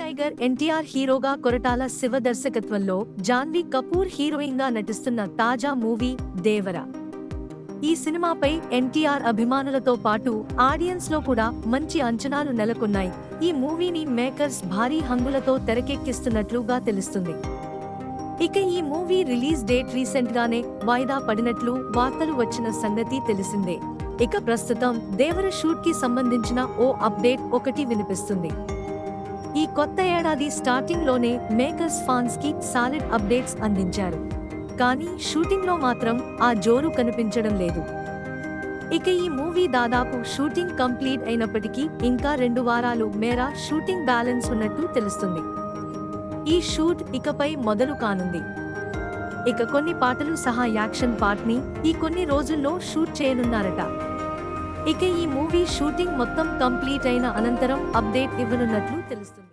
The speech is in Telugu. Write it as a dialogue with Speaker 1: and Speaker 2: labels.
Speaker 1: టైగర్ ఎన్టీఆర్ హీరోగా కొరటాల శివ దర్శకత్వంలో జాన్వీ కపూర్ హీరోయిన్గా నటిస్తున్న తాజా మూవీ దేవర. ఈ సినిమాపై ఎన్టీఆర్ అభిమానులతో పాటు ఆడియన్స్లో కూడా మంచి అంచనాలు నెలకొన్నాయి. ఈ మూవీని మేకర్స్ భారీ హంగులతో తెరకెక్కిస్తున్నట్లుగా తెలుస్తుంది. ఇక ఈ మూవీ రిలీజ్ డేట్ రీసెంట్ గానే వాయిదా పడినట్లు వార్తలు వచ్చిన సంగతి తెలిసిందే. ఇక ప్రస్తుతం దేవర షూట్కి సంబంధించిన ఓ అప్డేట్ ఒకటి వినిపిస్తుంది. ఈ కొత్త ఏడాది స్టార్టింగ్లోనే మేకర్స్ ఫాన్స్కి సాలిడ్ అప్డేట్స్ అందించారు. కానీ షూటింగ్లో మాత్రం ఆ జోరు కనిపించడం లేదు. ఇక ఈ మూవీ దాదాపు షూటింగ్ కంప్లీట్ అయినప్పటికీ ఇంకా రెండు వారాలు మేర షూటింగ్ బ్యాలెన్స్ ఉన్నట్టు తెలుస్తుంది. ఈ షూట్ ఇకపై మొదలు కానుంది. ఇక కొన్ని పాటలు సహా యాక్షన్ పార్ట్ని ఈ కొన్ని రోజుల్లో షూట్ చేయనున్నారట. ఇక ఈ మూవీ షూటింగ్ మొత్తం కంప్లీట్ అయిన అనంతరం అప్డేట్ ఇవ్వనున్నట్లు తెలుస్తుంది.